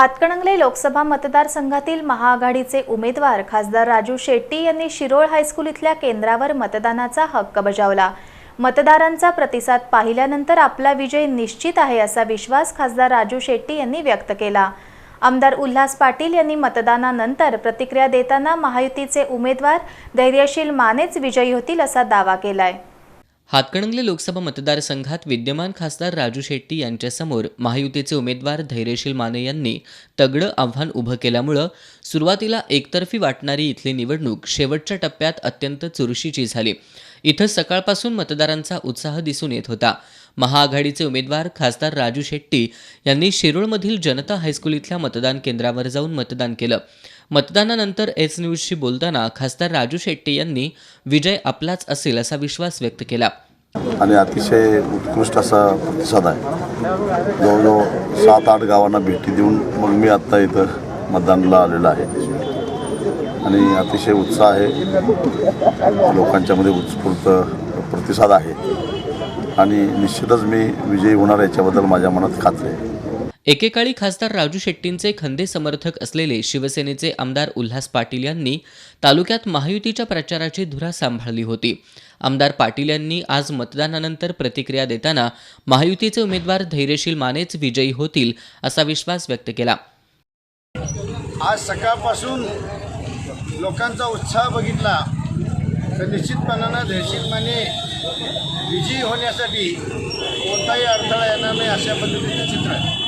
हातकणंगले लोकसभा मतदारसंघातील महाआघाडीचे उमेदवार खासदार राजू शेट्टी यांनी शिरोळ हायस्कूल इथल्या केंद्रावर मतदानाचा हक्क बजावला. मतदारांचा प्रतिसाद पाहिल्यानंतर आपला विजय निश्चित आहे असा विश्वास खासदार राजू शेट्टी यांनी व्यक्त केला. आमदार उल्हास पाटील यांनी मतदानानंतर प्रतिक्रिया देताना महायुतीचे उमेदवार धैर्यशील मानेच विजयी होतील असा दावा केलाय. हातकणंगले लोकसभा मतदारसंघात विद्यमान खासदार राजू शेट्टी यांच्यासमोर महायुतीचे उमेदवार धैर्यशील माने यांनी तगडं आव्हान उभं केल्यामुळं सुरुवातीला एकतर्फी वाटणारी इथली निवडणूक शेवटच्या टप्प्यात अत्यंत चुरशीची झाली. इथं सकाळपासून मतदारांचा उत्साह दिसून येत होता. महाआघाडीचे उमेदवार खासदार राजू शेट्टी यांनी शिरोळमधील जनता हायस्कूल इथल्या मतदान केंद्रावर जाऊन मतदान केलं. मतदानानंतर एस न्यूजशी बोलताना खासदार राजू शेट्टी यांनी विजय आपलाच असेल असा विश्वास व्यक्त केला. आणि अतिशय उत्कृष्ट असा प्रतिसाद आहे. जवळजवळ सात आठ गावांना भेटी देऊन मग मी आत्ता इथं मतदानाला आलेलो आहे. आणि अतिशय उत्साह आहे. लोकांच्यामध्ये उत्स्फूर्त प्रतिसाद आहे. आणि निश्चितच मी विजयी होणार याच्याबद्दल माझ्या मनात खात्री आहे. एकेकाळी खासदार राजू शेट्टींचे खंदे समर्थक असलेले शिवसेनेचे आमदार उल्हास पाटील यांनी तालुक्यात महायुतीच्या प्रचाराची धुरा सांभाळली होती. आमदार पाटील यांनी आज मतदानानंतर प्रतिक्रिया देताना महायुतीचे उमेदवार धैर्यशील मानेच विजयी होतील असा विश्वास व्यक्त केला. आज सकाळपासून लोकांचा उत्साह बघितला. तर निश्चितपणानं दहशीतमाने विजयी होण्यासाठी कोणताही अडथळा येणार नाही अशा पद्धतीचं चित्र आहे.